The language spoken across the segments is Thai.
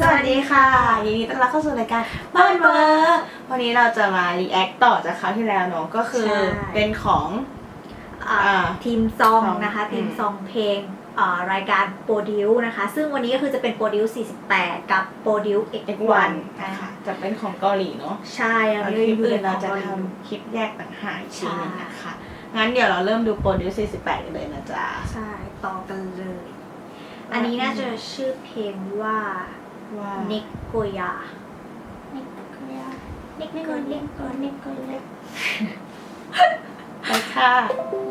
สวัสดีค่ะยินดีต้อนรับเข้าสู่รายการบ้านเบอร์วันนี้เราจะมารีแอคต่อจากคราวที่แล้วเนอะก็คือใช่ เป็นของอ่าอ่าทีมซองซองนะคะอืม ทีมซองเพลงอ่ารายการโปรดิวนะคะ ซึ่งวันนี้ก็คือจะเป็นโปรดิว48 กับโปรดิว X1 X1 นะคะจะเป็นของเกาหลีเนาะใช่แล้วอันคลินี้ปรีวิวอื่นขเราองจะเกาหลีทำคลิปแยกต่างหากอีกทีหนึงใช่นะคะงั้นเดี๋ยวเราเริ่มดูโปรดิว48กันเลยนะจ๊ะใช่ต่อกันเลย อันนี้น่าจะชื่อเพลงว่า ว่านิกโกยานิกเกลียนิกนิกนิกนิกโกยาไปค่ะ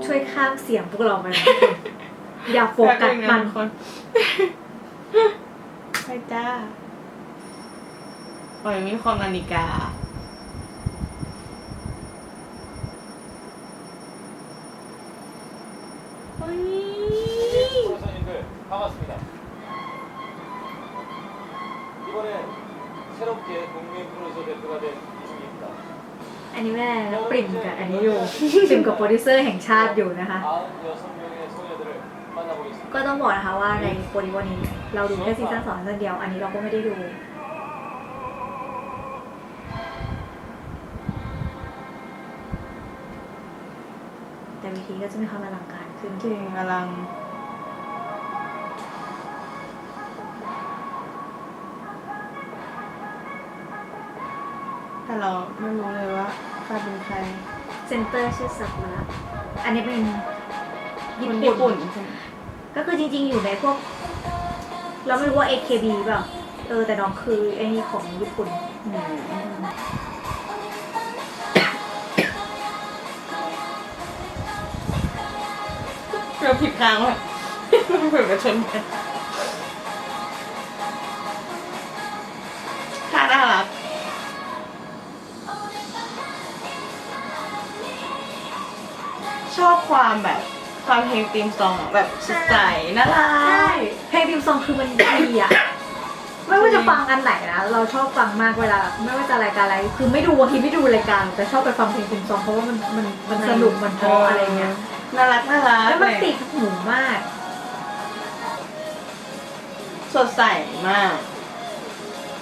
ช่วยข้ามเสียงพวกเราไปนะอย่าโฟกัสมันคนไปจ้าโอ้ยมีความนาฬิกา 새롭게 국민 프로서 대표가 된 이승기입니다. อันนี้แม่นะปริ่มกับอันนี้อยู่ ปริ่มกับโปรดิวเซอร์แห่งชาติอยู่นะคะ 96명의 소녀들을 만나보겠습니다. ก็ต้องบอกนะคะว่าในโปรดิววันนี้ เราดูแค่ซีซั่นสองซีซั่นเดียว อันนี้เราก็ไม่ได้ดู แต่วิธีก็จะมีความอลังการขึ้น จริงอลัง แต่เราไม่รู้เลยว่าใครเป็นใครเซนเตอร์ชื่อสักุระอันนี้เป็นญี่คนปุ่ญี่นปุ่นใช่ไหมก็คือจริงๆอยู่ในพวก เราไม่รู้ว่า AKB เปล่าเออแต่น้องคือไอ้นี่ของญี่ปุ่น อืมเราผิดทางว่ะเผื่อมาชนกัน ชอบความแบบความเพลงตีมซองอะแบบสดใสน่ารัใช่กเพลงพิมพ์ซองคือมันดีอะไม่ว่าจะฟังอันไหนนะ เราชอบฟังมากเวลา ไม่ว่าจะรายการอะไร คือไม่ดูบางทีไม่ดูรายการ แต่ชอบไปฟังเพลงพิมพ์ซองเพราะว่ามันมันมันสนุกมันเพราะอะไรเงี้ย น่ารักน่ารักแล้วมันติดหูมาก สดใสมาก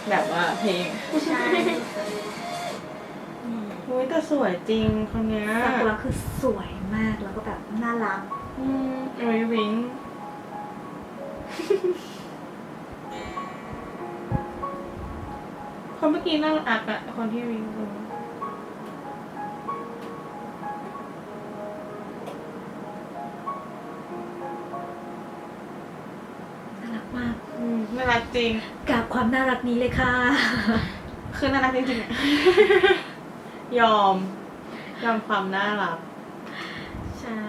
แบบว่าเพลง ใช่อุ้ย แต่สวยจริงคนเนี้ยซากุระคือสวยมากแล้วก็แบบน่ารักอืมเอ้ยวิงคนเมื่อกี้น่ารักอะคนที่วิงดูน่ารักมากอืมน่ารักจริง กับความน่ารักนี้เลยค่ะ คือน่ารักจริงๆอะ ยอม ยอมความน่ารัก ใช่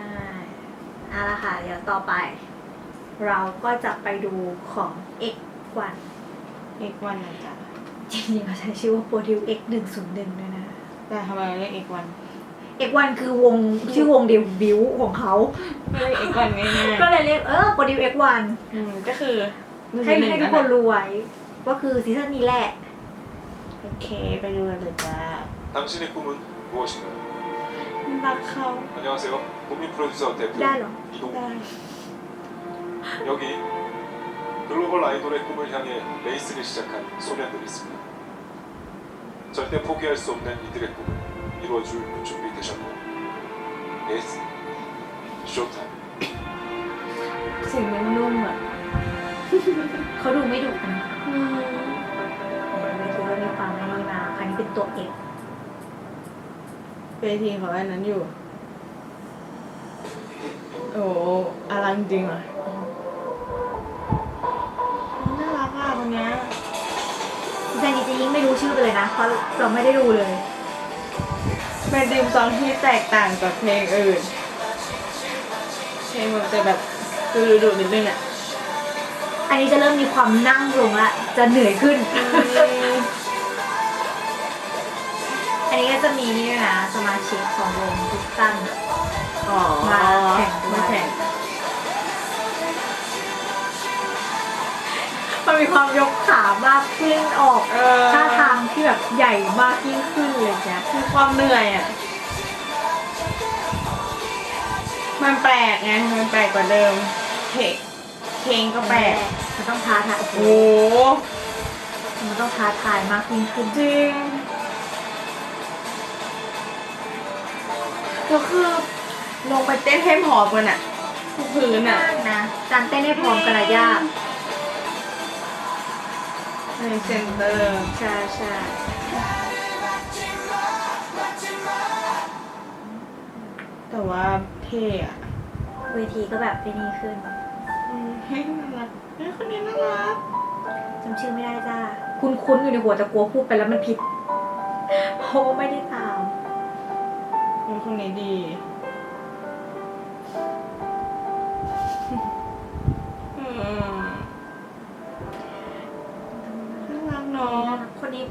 เอาละค่ะ เดี๋ยวต่อไป เราก็จะไปดูของ X1 อีกวันนะจ๊ะจริงๆเขาใช้ชื่อว่า Produce X 1 0 1ด้วยนะ แต่ทำไมเราเรียกอีกวัน X1 คือวงชื่อวงเดบิวต์ของเขา ไม่เรียกอีกวันง่ายก็เลยเรียกเออ Produce X1 ๆอืมก็คือให้นึ่งให้ทุกคนรู้ไว้ว่าคือซีซั่นนี้แหละ โอเค ไปดูกันเลยจ้า 당신의 꿈은 무엇인가요? รักเขา 안녕하세요. 국민 프로듀서 대표 ได้เหรอ 이동. ได้ 여기 글로벌 아이돌의 꿈을 향해 레이스를 시작한 소년들이 있습니다. 절대 포기할 수 없는 이들의 꿈을 이루어줄 준비 되셨나요? 예스. 쇼타임. เสียงนุ่มๆอ่ะ เขาดูไม่ดุนะ อืม ไม่ถือว่ามีความไม่นี่มาครั้งนี้เป็นตัว X เวทีของอันนั้นอยู่ โอ้อลังจริงอะน่ารักอะคนเนี้ยซีซั่นนี้จะยิ่งไม่รู้ชื่อไปเลยนะเพราะเราไม่ได้ดูเลย เป็นดิมซองที่แตกต่างจากเพลงอื่น เพลงมันจะแบบดูดูๆนิดนึงอะ อันนี้จะเริ่มมีความนั่งลงละ จะเหนื่อยขึ้น อันนี้ก็จะมีนี่ด้วยนะสมาชิกของวงทุกตันอ๋อมาแข่งด้วยมาแข่งมันมีความยกขามากขึ้นออกเออท่าทางที่แบบใหญ่มากยิ่งขึ้นเลยจ้ะมีความเหนื่อยอะ มันแปลกไง มันแปลกกว่าเดิม เพลงเพลงก็แปลกมันต้องท้าทายโอ้โหโอ้โหมันต้องท้าทายมากยิ่งขึ้นจริง ก็คือลงไปเต้นให้พร้อมกันอะทุกพื้นอะมากนะการเต้นให้พร้อมกันอะยากในเซ็นเตอร์ใช่ใช่แต่ว่าเท่อะเวทีก็แบบไปนี่ขึ้นอืมเฮ้ยน่ารักเฮ้ยคนนี้น่ารักจำชื่อไม่ได้จ้า คุ้นๆอยู่ในหัวแต่กลัวพูดไปแล้วมันผิด เพราะว่าไม่ได้ตาม เฮ้ยคนนี้ดี อืมน่ารักเนาะคนนี้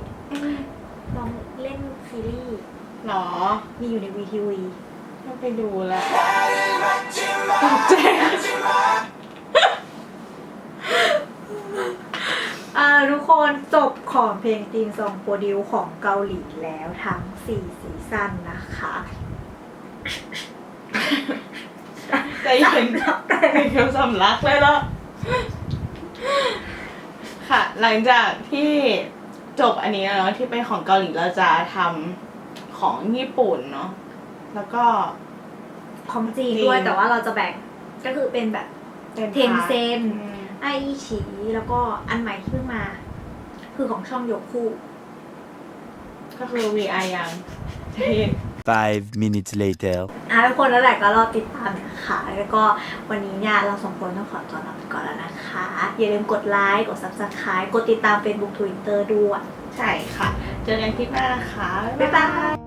ลองเล่นซีรีส์หรอ มีอยู่ในวีทีวีต้องไปดูแหละตกใจอ่าทุกคนจบของเพลงทีมซองโปรดิวของเกาหลีแล้วทั้ง 4 ซีซั่นนะคะ ใจเย็นเป็นคำสำลักเลยเหรอค่ะ หลังจากที่จบอันนี้แล้วเนาะที่เป็นของเกาหลีเราจะทำของญี่ปุ่นเนาะแล้วก็ ของจีนจีนด้วย แต่ว่าเราจะแบ่งก็คือเป็นแบบเป็นเทนเซนอืมไอฉีแล้วก็อันใหม่ที่เพิ่งมา คือของช่องยกคู่ ก็คือ VR ยังใจเย็น Five minutes later. อะทุกคนแล้วแหละก็รอติดตามนะคะแล้วก็วันนี้เนี่ยเราสองคนต้องขอตัวลาไปก่อนแล้วนะคะ อย่าลืมกดไลค์กด subscribe กดติดตาม Facebook Twitter ด้วย ใช่ค่ะ เจอกันคลิปหน้านะคะ บ๊ายบาย